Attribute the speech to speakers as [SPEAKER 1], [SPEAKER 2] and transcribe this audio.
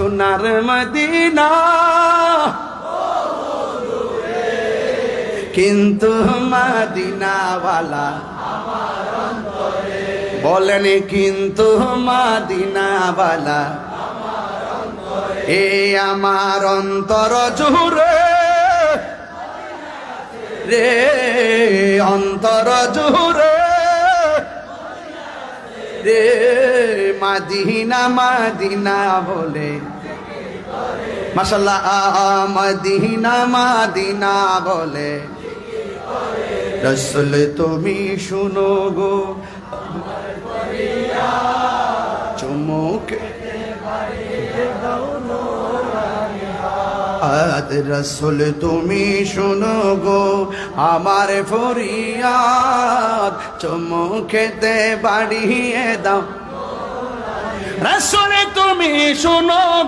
[SPEAKER 1] সোনার মদিনা। কিন্তু মদিনাওয়ালা বলেন কিন্তু মদিনাওয়ালা এ আমার অন্তর জুড়ে রে অন্তর জুড়ে রে মাদিনা মাদিনা বলে। মাসাল্লাহ মদিনা, মাদিনা বলে। রসুল, তুমি শুনো গো। চুমুক। রসুল, তুমি শুনো গো। আমার ফরিয়াদ চুমুখেতে বাড়িয়ে দাও। রসুল তুমি শুনো